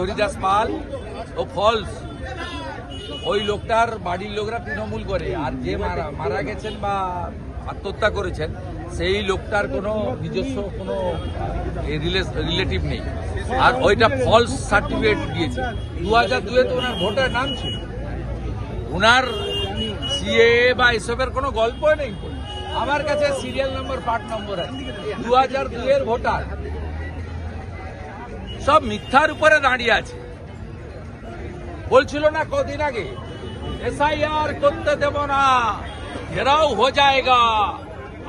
হরিদাস পাল ও false. ওই লোকটার বাড়ির লোকরা তৃণমূল করে। আর যে মারা মারা গেছেন বা আত্মহত্যা করেছেন, সেই লোকটার কোনো নিজস্ব কোনো রিলেটিভ নেই। আর ওইটা ফলস সার্টিফিকেট দিয়েছে। দু হাজার দুয়ে তো ওনার ভোটার নাম ছিল। ওনার সিএ বা এসবের কোনো গল্প নেই। আমার কাছে সিরিয়াল নম্বর, পার্ট নম্বর আছে। দু হাজার দুয়ের ভোটার সব মিথ্যার উপরে দাঁড়িয়ে আছে। বলছিল না কদিন আগে এসআইআর করতে দেব না ঘেরাও হো যায়গা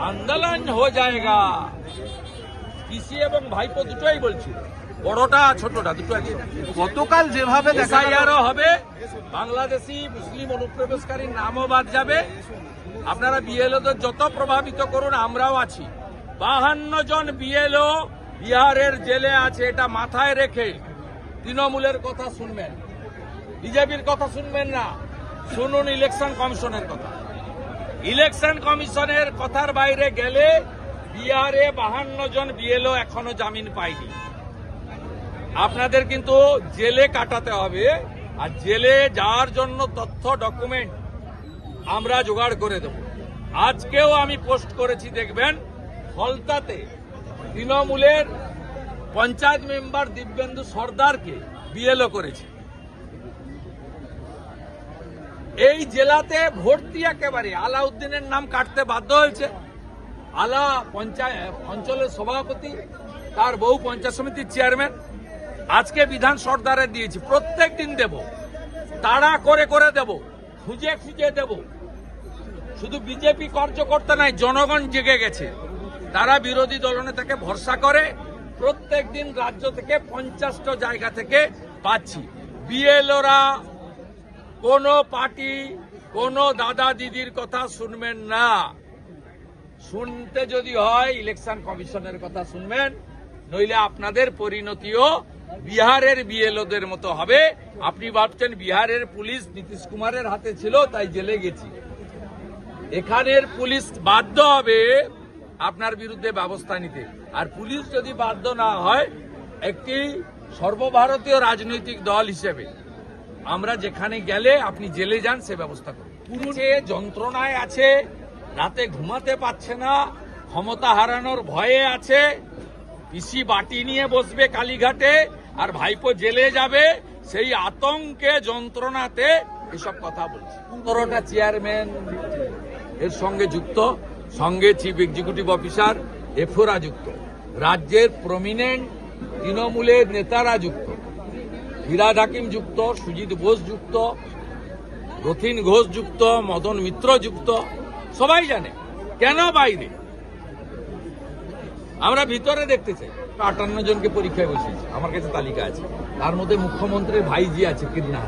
আন্দোলন হো যায়গা। পিসি এবং ভাইপো দুটোই বলছিল বড়টা ছোটটা দুটো একসঙ্গে গতকাল যেভাবে এসআইআরও হবে বাংলাদেশি মুসলিম অনুপ্রবেশকারীর নামও বাদ যাবে। আপনারা বিএলওদের যত প্রভাবিত করুন আমরাও আছি। বাহান্ন জন বিএলও বিহারের জেলে আছে, এটা মাথায় রেখে তৃণমূলের কথা শুনবেন। বিজেপির কথা শুনবেন না। শুনুন ইলেকশন কমিশনের কথা। ইলেকশন কমিশনের কথার বাইরে গেলে বিহারে বাহান্ন জন বিএলও এখনও জামিন পায়নি। আপনাদের কিন্তু জেলে কাটাতে হবে, আর জেলে যাওয়ার জন্য তথ্য ডকুমেন্ট আমরা জোগাড় করে দেব। আজকেও আমি পোস্ট করেছি, দেখবেন ফলতাতে তৃণমূলের পঞ্চায়েত মেম্বার দিব্যেন্দু সর্দারকে বিএলও করেছে। এই জেলাতে ভর্তি একেবারে। আলাউদ্দিনের নাম কাটতে বাধ্য হয়েছে। আলা পঞ্চায়েত, অঞ্চলের সভাপতি, তার বহু পঞ্চায়েত সমিতির চেয়ারম্যান। আজকে বিধান সর্দারে দিয়েছি। প্রত্যেক দিন দেব। তাড়া করে করে দেব। খুঁজে খুঁজে দেব। শুধু বিজেপি কার্যকর্তা নাই জনগণ জেগে গেছে। তারা বিরোধী দলনেতাকে ভরসা করে, প্রত্যেক দিন রাজ্য থেকে পঞ্চাশটা জায়গা থেকে পাচ্ছি। বিএলওরা কোন পার্টি, কোন দাদা দিদির কথা শুনবেন না। শুনতে যদি হয়, ইলেকশন কমিশনের কথা শুনবেন, নইলে আপনাদের পরিণতিও বিহারের বিএলওদের মতো হবে। আপনি ভাবছেন বিহারের পুলিশ নীতিশ কুমারের হাতে ছিল, তাই জেলে গেছি। এখানের পুলিশ বাধ্য হবে আপনার বিরুদ্ধে ব্যবস্থা নিতে। আর পুলিশ যদি বাধ্য না হয় একটি সর্বভারতীয় রাজনৈতিক দল হিসেবে আমরা যেখানে গেলে আপনি জেলে যান সে ব্যবস্থা করুন। পুরুষে যন্ত্রণায় আছে রাতে ঘুমাতে পারছে না ক্ষমতা হারানোর ভয়ে আছে পিসি বাটি নিয়ে বসবে কালীঘাটে আর ভাইপো জেলে যাবে সেই আতঙ্কে যন্ত্রণাতে এসব কথা বলছে। পনেরোটা চেয়ারম্যান এর সঙ্গে যুক্ত সঙ্গে চিফ এক্সিকিউটিভ অফিসার এফোরা যুক্ত। রাজ্যের প্রমিনেন্ট তৃণমূলের নেতারা যুক্ত। ফিরাদ হাকিম যুক্ত, সুজিত বোস যুক্ত, রথিন ঘোষ যুক্ত, মদন মিত্র যুক্ত। সবাই জানে, কেন বাইরে? আমরা ভিতরে দেখতে চাই। আটান্ন জনকে পরীক্ষায় বসিয়েছি, আমার কাছে তালিকা আছে। তার মধ্যে মুখ্যমন্ত্রীর ভাইজি আছে কিডনা